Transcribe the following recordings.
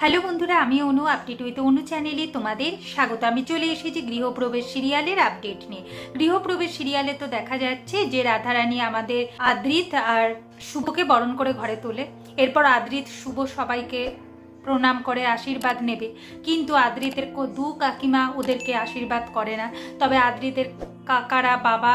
Hello বন্ধুরা, আমি অনু update with অনু চ্যানেলে তোমাদের স্বাগত। আমি চলে এসেছি গৃহপ্রবেশ সিরিয়ালের আপডেট নিয়ে। গৃহপ্রবেশ সিরিয়ালে তো দেখা যাচ্ছে যে রাধারানী আমাদের আদ্রিত আর শুভকে বরণ করে ঘরে তোলে। এরপর আদ্রিত শুভ সবাইকে প্রণাম করে, আশীর্বাদ নেবে। কিন্তু আদ্রিতের দু কাকিমা ওদেরকে আশীর্বাদ করে না। তবে আদ্রিতের কাকারা, বাবা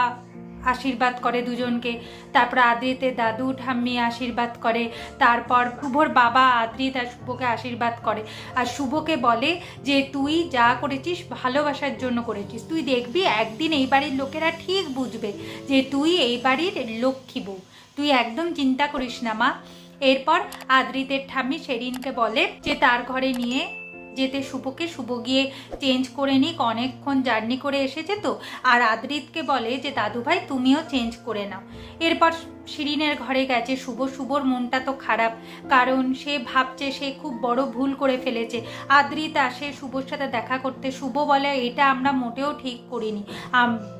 আশীর্বাদ করে দুজনকে। তারপর আদ্রিতের দাদু ঠাম্মি আশীর্বাদ করে। তারপর শুভর বাবা আদ্রিত আর শুভকে আশীর্বাদ করে। আর শুভকে বলে যে, তুই যা করেছিস ভালোবাসার জন্য করেছিস। তুই দেখবি একদিন এই বাড়ির লোকেরা ঠিক বুঝবে যে, তুই এই বাড়ির লক্ষ্মী বউ। তুই একদম চিন্তা করিস না মা। এরপর আদ্রিতের ঠাম্মি সেরিনকে বলে যে, তার ঘরে নিয়ে যেতে শুভকে, শুভ গিয়ে চেঞ্জ করে নিক, অনেকক্ষণ জার্নি করে এসেছে তো। আর আদ্রিতকে বলে যে, দাদু ভাই, তুমিও চেঞ্জ করে নাও। এরপর শিরিনের ঘরে গেছে শুভ। শুভর মনটা তো খারাপ, কারণ সে ভাবছে সে খুব বড় ভুল করে ফেলেছে। আদ্রিত আসে শুভর সাথে দেখা করতে। শুভ বলে, এটা আমরা মোটেও ঠিক করিনি।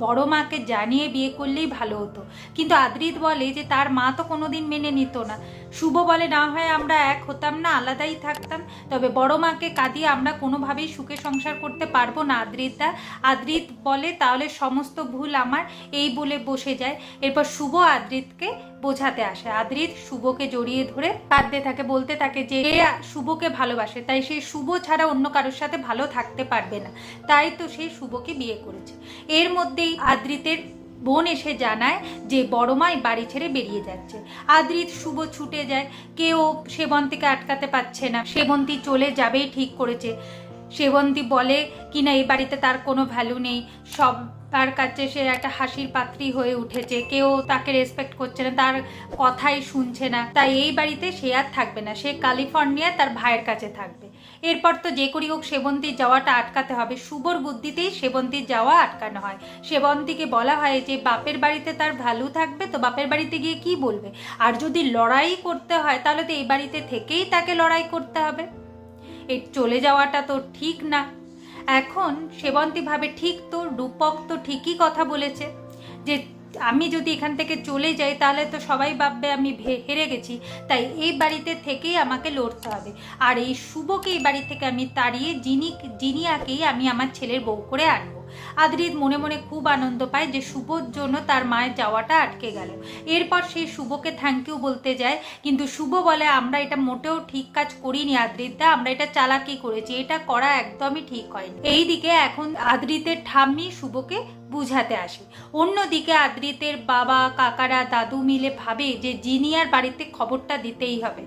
বড় মাকে জানিয়ে বিয়ে করলেই ভালো হতো। কিন্তু আদ্রিত বলে যে, তার মা তো কোনোদিন মেনে নিত না। শুভ বলে, না হয় আমরা এক হতাম না, আলাদাই থাকতাম। তবে বড় মাকে কাঁদিয়ে আমরা কোনোভাবেই সুখে সংসার করতে পারব না আদ্রিতদা আদ্রিত বলে, তাহলে সমস্ত ভুল আমার এই বলে বসে যায়। এরপর শুভ আদ্রিতকে বোঝাতে আসে। আদ্রিত শুভকে জড়িয়ে ধরে কাঁদতে থাকে, বলতে থাকে যে, এ শুভকে ভালোবাসে, তাই সে শুভ ছাড়া অন্য কারোর সাথে ভালো থাকতে পারবে না। তাই তো সে শুভকে বিয়ে করেছে। এর মধ্যেই আদ্রিতের বোন এসে জানায় যে বড় মাই বাড়ি ছেড়ে বেরিয়ে যাচ্ছে। আদ্রিত শুভ ছুটে যায়। কেউ সেবন্তীকে আটকাতে পারছে না। সেবন্তী চলে যাবেই ঠিক করেছে। সেবন্তী বলে কিনা এই বাড়িতে তার কোনো ভ্যালু নেই। সব তার কাছে সে একটা হাসির পাত্রী হয়ে উঠেছে। কেউ তাকে রেসপেক্ট করছে না, তার কথাই শুনছে না। তাই এই বাড়িতে সে আর থাকবে না। সে ক্যালিফোর্নিয়া তার ভাইয়ের কাছে থাকবে। এরপর তো যে করি হোক সেবন্তীর যাওয়াটা আটকাতে হবে। শুভর বুদ্ধিতেই সেবন্তীর যাওয়া আটকানো হয়। সেবন্তীকে বলা হয় যে, বাপের বাড়িতে তার ভ্যালু থাকবে, তো বাপের বাড়িতে গিয়ে কি বলবে? আর যদি লড়াই করতে হয়, তাহলে তো এই বাড়িতে থেকেই তাকে লড়াই করতে হবে। চলে যাওয়াটা তো ঠিক না। এখন সেবন্তী ভাবে ঠিক তো, রূপক তো ঠিকই কথা বলেছে। যে আমি যদি এখান থেকে চলে যাই, তাহলে তো সবাই ভাববে আমি হেরে গেছি। তাই এই বাড়িতে থেকেই আমাকে লড়তে হবে। আর এই শুভকে এই বাড়ি থেকে আমি তাড়িয়ে জিনি জিনিয়াকেই আমি আমার ছেলের বউ করে আনব। আদ্রিত মনে মনে খুব আনন্দ পায় যে শুভর জন্য তার মায়ের যাওয়াটা আটকে গেল। এরপর সেই শুভকে থ্যাংক ইউ বলতে যায়, কিন্তু শুভ বলে, আমরা এটা মোটেও ঠিক কাজ করিনি আদ্রিতদা, আমরা এটা চালাকি করেছি, এটা করা একদমই ঠিক হয়নি। এইদিকে এখন আদ্রিতের ঠাম্মি শুভকে বুঝাতে আসে। অন্যদিকে আদ্রিতের বাবা, কাকারা, দাদু মিলে ভাবে যে জিনিয়ার বাড়িতে খবরটা দিতেই হবে।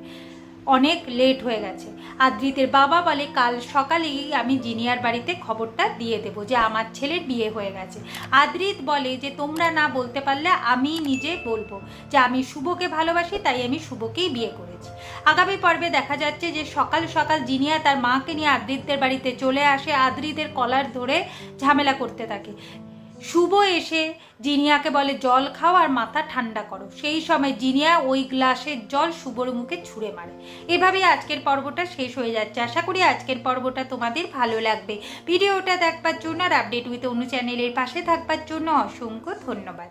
অনেক লেট হয়ে গেছে। আদ্রিতের বাবা বলে, কাল সকালেই আমি জিনিয়ার বাড়িতে খবরটা দিয়ে দেবো যে আমার ছেলের বিয়ে হয়ে গেছে। আদ্রিত বলে যে, তোমরা না বলতে পারলে আমি নিজে বলব যে, আমি শুভকে ভালোবাসি, তাই আমি শুভকেই বিয়ে করেছি। আগামী পর্বে দেখা যাচ্ছে যে, সকাল সকাল জিনিয়া তার মাকে নিয়ে আদ্রিতদের বাড়িতে চলে আসে। আদ্রিতের কলার ধরে ঝামেলা করতে থাকে। শুভ এসে জিনিয়াকে বলে, জল খাও আর মাথা ঠান্ডা করো। সেই সময় জিনিয়া ওই গ্লাসের জল শুভর মুখে ছুঁড়ে মারে। এভাবেই আজকের পর্বটা শেষ হয়ে যাচ্ছে। আশা করি আজকের পর্বটা তোমাদের ভালো লাগবে। ভিডিওটা দেখবার জন্য আর আপডেট উইথ অন্য চ্যানেলের পাশে থাকবার জন্য অসংখ্য ধন্যবাদ।